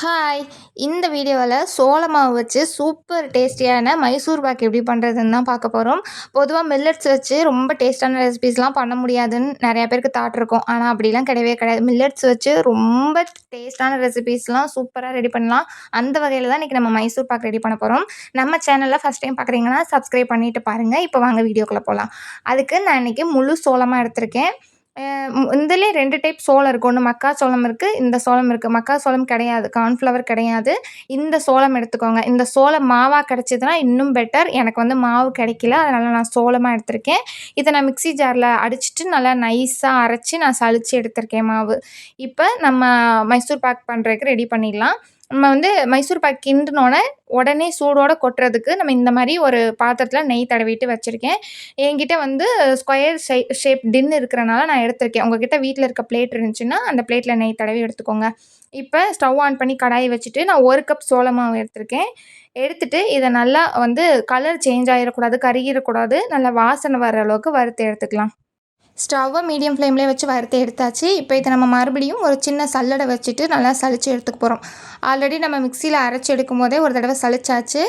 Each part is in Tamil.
ஹாய் இந்த வீடியோவில் சோளமாவு வச்சு சூப்பர் டேஸ்டியான மைசூர் பாக் எப்படி பண்ணுறதுன்னு தான் பார்க்க போகிறோம் பொதுவாக மில்லட்ஸ் வச்சு ரொம்ப டேஸ்ட்டான ரெசிபிஸ்லாம் பண்ண முடியாதுன்னு நிறையா பேருக்கு தாட் இருக்கும். ஆனால் அப்படிலாம் கிடையவே கிடையாது. மில்லட்ஸ் வச்சு ரொம்ப டேஸ்ட்டான ரெசிபிஸ்லாம் சூப்பராக ரெடி பண்ணலாம். அந்த வகையில் தான் இன்றைக்கி நம்ம மைசூர் பாக் ரெடி பண்ண போகிறோம் நம்ம சேனலில் ஃபஸ்ட் டைம் பார்க்குறீங்கன்னா சப்ஸ்கிரைப் பண்ணிவிட்டு பாருங்கள் இப்போ வாங்க வீடியோக்குள்ளே போகலாம் அதுக்கு நான் இன்றைக்கி முழு சோளமாக எடுத்திருக்கேன். இதுலேயே ரெண்டு டைப் சோளம் இருக்குது ஒன்று மக்காச்சோளம் இருக்குது இந்த சோளம் இருக்குது மக்காச்சோளம் கிடையாது கார்ன்ஃப்ளவர் கிடையாது. இந்த சோளம் எடுத்துக்கோங்க. இந்த சோளம் மாவாக கிடச்சிதுன்னா இன்னும் பெட்டர் எனக்கு வந்து மாவு கிடைக்கல அதனால் நான் சோளமாக எடுத்திருக்கேன். இதை நான் மிக்ஸி ஜாரில் அடிச்சுட்டு நல்லா நைஸாக அரைச்சி நான் சளிச்சு எடுத்திருக்கேன் மாவு. இப்போ நம்ம மைசூர் பாக் பண்ணுறதுக்கு ரெடி பண்ணிடலாம். நம்ம வந்து மைசூர் பாக் கிண்டினோடனே உடனே சூடோடு கொட்டுறதுக்கு நம்ம இந்த மாதிரி ஒரு பாத்திரத்தில் நெய் தடவிட்டு வச்சுருக்கேன். என்கிட்ட வந்து ஸ்கொயர் ஷே ஷேப் டின் இருக்கிறனால நான் எடுத்திருக்கேன். உங்ககிட்ட வீட்டில் இருக்க பிளேட் இருந்துச்சுன்னா அந்த பிளேட்டில் நெய் தடவி எடுத்துக்கோங்க. இப்போ ஸ்டவ் ஆன் பண்ணி கடாயை வச்சுட்டு நான் ஒரு கப் சோள எடுத்திருக்கேன். எடுத்துட்டு இதை நல்லா வந்து கலர் சேஞ்ச் ஆகிடக்கூடாது கருகிடக்கூடாது நல்லா வாசனை வர அளவுக்கு வறுத்து எடுத்துக்கலாம். ஸ்டவ்வை மீடியம் ஃப்ளேம்லேயே வச்சு வறுத்து எடுத்தாச்சு. இப்போ இதை நம்ம மறுபடியும் ஒரு சின்ன சல்லடை வச்சுட்டு நல்லா சளிச்சு எடுத்துக்க போகிறோம் ஆல்ரெடி நம்ம மிக்சியில் அரைச்சி எடுக்கும் போதே ஒரு தடவை சளிச்சாச்சு.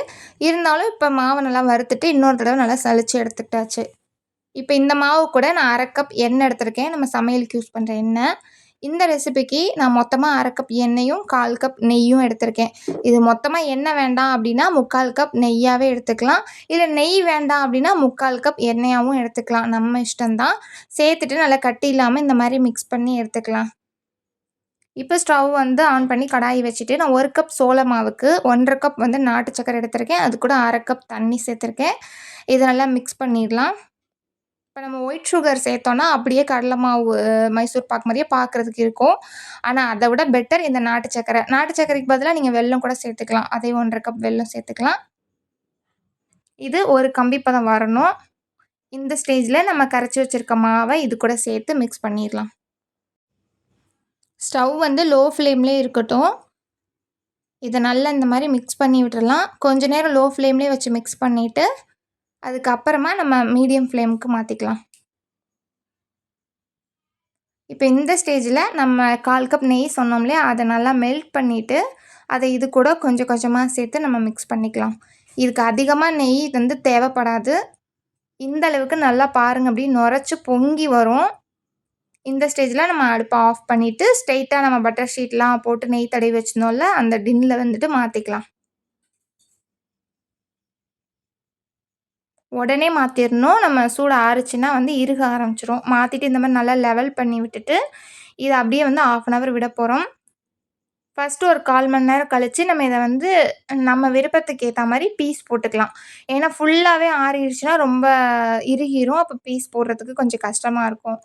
இருந்தாலும் இப்போ மாவை நல்லா வறுத்துட்டு இன்னொரு தடவை நல்லா சளிச்சு எடுத்துக்கிட்டாச்சு. இப்போ இந்த மாவு கூட நான் அரை கப் எண்ணெய் எடுத்திருக்கேன். நம்ம சமையலுக்கு யூஸ் பண்ணுற எண்ணெய். இந்த ரெசிபிக்கு நான் மொத்தமாக அரை கப் எண்ணெயும் கால் கப் நெய்யும் எடுத்திருக்கேன். இது மொத்தமாக எண்ணெய் வேண்டாம் அப்படின்னா முக்கால் கப் நெய்யாகவே எடுத்துக்கலாம். இல்லை நெய் வேண்டாம் அப்படின்னா முக்கால் கப் எண்ணெயாகவும் எடுத்துக்கலாம். நம்ம இஷ்டம்தான். சேர்த்துட்டு நல்லா கட்டி இல்லாமல் இந்த மாதிரி மிக்ஸ் பண்ணி எடுத்துக்கலாம். இப்போ ஸ்டவ் வந்து ஆன் பண்ணி கடாயி வச்சுட்டு நான் ஒரு கப் சோள மாவுக்கு ஒன்றரை கப் வந்து நாட்டு சக்கரை எடுத்திருக்கேன். அது கூட அரை கப் தண்ணி சேர்த்துருக்கேன். இதை நல்லா மிக்ஸ் பண்ணிடலாம். இப்போ நம்ம ஒயிட் சுகர் சேர்த்தோன்னா அப்படியே கடலை மாவு மைசூர் பாக் மாதிரியே பார்க்குறதுக்கு இருக்கும். ஆனால் அதை விட பெட்டர் இந்த நாட்டு சக்கரை. நாட்டு சக்கரைக்கு பதிலாக நீங்கள் வெல்லம் கூட சேர்த்துக்கலாம். அதே ஒன்றரை கப் வெல்லம் சேர்த்துக்கலாம். இது ஒரு கம்பி பதம் வரணும். இந்த ஸ்டேஜில் நம்ம கரைச்சி வச்சுருக்க மாவை இது கூட சேர்த்து மிக்ஸ் பண்ணிடலாம் ஸ்டவ் வந்து லோ ஃப்ளேம்லேயே இருக்கட்டும். இதை நல்லா இந்த மாதிரி மிக்ஸ் பண்ணி விட்டுடலாம் கொஞ்ச நேரம் லோ ஃப்ளேம்லேயே வச்சு மிக்ஸ் பண்ணிவிட்டு அதுக்கப்புறமா நம்ம மீடியம் ஃப்ளேமுக்கு மாற்றிக்கலாம் இப்போ இந்த ஸ்டேஜில் நம்ம கால் கப் நெய் சொன்னோம் இல்லையா? அதை நல்லா மெல்ட் பண்ணிவிட்டு அதை இது கூட கொஞ்சம் கொஞ்சமாக சேர்த்து நம்ம மிக்ஸ் பண்ணிக்கலாம். இதுக்கு அதிகமாக நெய் வந்து தேவைப்படாது. இந்த அளவுக்கு நல்லா பாருங்கள் அப்படி நுரைச்சி பொங்கி வரும். இந்த ஸ்டேஜில் நம்ம அடுப்பை ஆஃப் பண்ணிவிட்டு ஸ்ட்ரெயிட்டாக நம்ம பட்டர் ஷீட்லாம் போட்டு நெய் தடவி வச்சிருந்தோம்ல அந்த டின்னில் வந்துட்டு மாற்றிக்கலாம் உடனே மாற்றிடணும் நம்ம சூடு ஆறுச்சுன்னா வந்து இறுக ஆரம்பிச்சிரும். மாற்றிட்டு இந்த மாதிரி நல்லா லெவல் பண்ணி விட்டுட்டு இதை அப்படியே வந்து ஆஃப் அன் ஹவர் விட போகிறோம் ஃபஸ்ட்டு ஒரு கால் மணி நேரம் கழித்து நம்ம இதை வந்து நம்ம விருப்பத்துக்கு ஏற்ற மாதிரி பீஸ் போட்டுக்கலாம். ஏன்னா ஃபுல்லாகவே ஆறிடுச்சுன்னா ரொம்ப இறுகிரும். அப்போ பீஸ் போடுறதுக்கு கொஞ்சம் கஷ்டமாக இருக்கும்.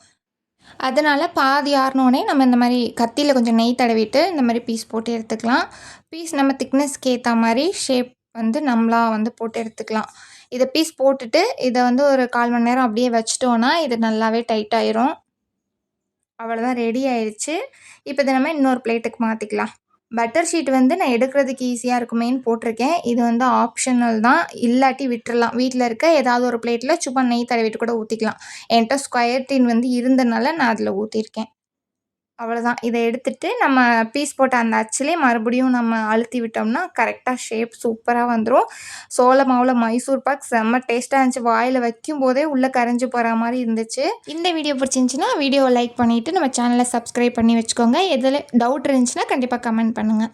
அதனால் பாதி ஆறினோடனே நம்ம இந்த மாதிரி கத்தியில் கொஞ்சம் நெய் தடவிட்டு இந்த மாதிரி பீஸ் போட்டு எடுத்துக்கலாம். பீஸ் நம்ம திக்னஸ்க்கு ஏற்ற மாதிரி ஷேப் வந்து நம்மளாக வந்து போட்டு எடுத்துக்கலாம். இதை பீஸ் போட்டுட்டு இதை வந்து ஒரு கால் மணி நேரம் அப்படியே வச்சிட்டோன்னா இது நல்லாவே டைட் ஆயிரும். அவ்வளோதான் ரெடி ஆயிடுச்சு இப்போ இதை நம்ம இன்னொரு பிளேட்டுக்கு மாற்றிக்கலாம் பட்டர் ஷீட் வந்து நான் எடுக்கிறதுக்கு ஈஸியாக இருக்குமேன்னு போட்டிருக்கேன். இது வந்து ஆப்ஷனல் தான். இல்லாட்டி விட்டுறலாம். வீட்டில் இருக்க ஏதாவது ஒரு பிளேட்டில் சும்மா நெய் தடவிட்டு கூட ஊற்றிக்கலாம் என்கிட்ட ஸ்கொயர் டீன் வந்து இருந்தனால நான் அதில் ஊற்றிருக்கேன் அவ்வளோதான் இதை எடுத்துட்டு நம்ம பீஸ் போட்ட அந்த அச்சிலே மறுபடியும் நம்ம அழுத்தி விட்டோம்னா கரெக்டாக ஷேப் சூப்பராக வந்துடும் சோள மாவில் மைசூர் பாக் செம்ம டேஸ்ட்டாக இருந்துச்சு. வாயில் வைக்கும் போதே உள்ளே கரைஞ்சி போகிற மாதிரி இருந்துச்சு. இந்த வீடியோ பிடிச்சிருந்துச்சின்னா வீடியோவை லைக் பண்ணிவிட்டு நம்ம சேனலை சப்ஸ்கிரைப் பண்ணி வச்சுக்கோங்க. எதில் டவுட் இருந்துச்சுன்னா கண்டிப்பாக கமெண்ட் பண்ணுங்கள்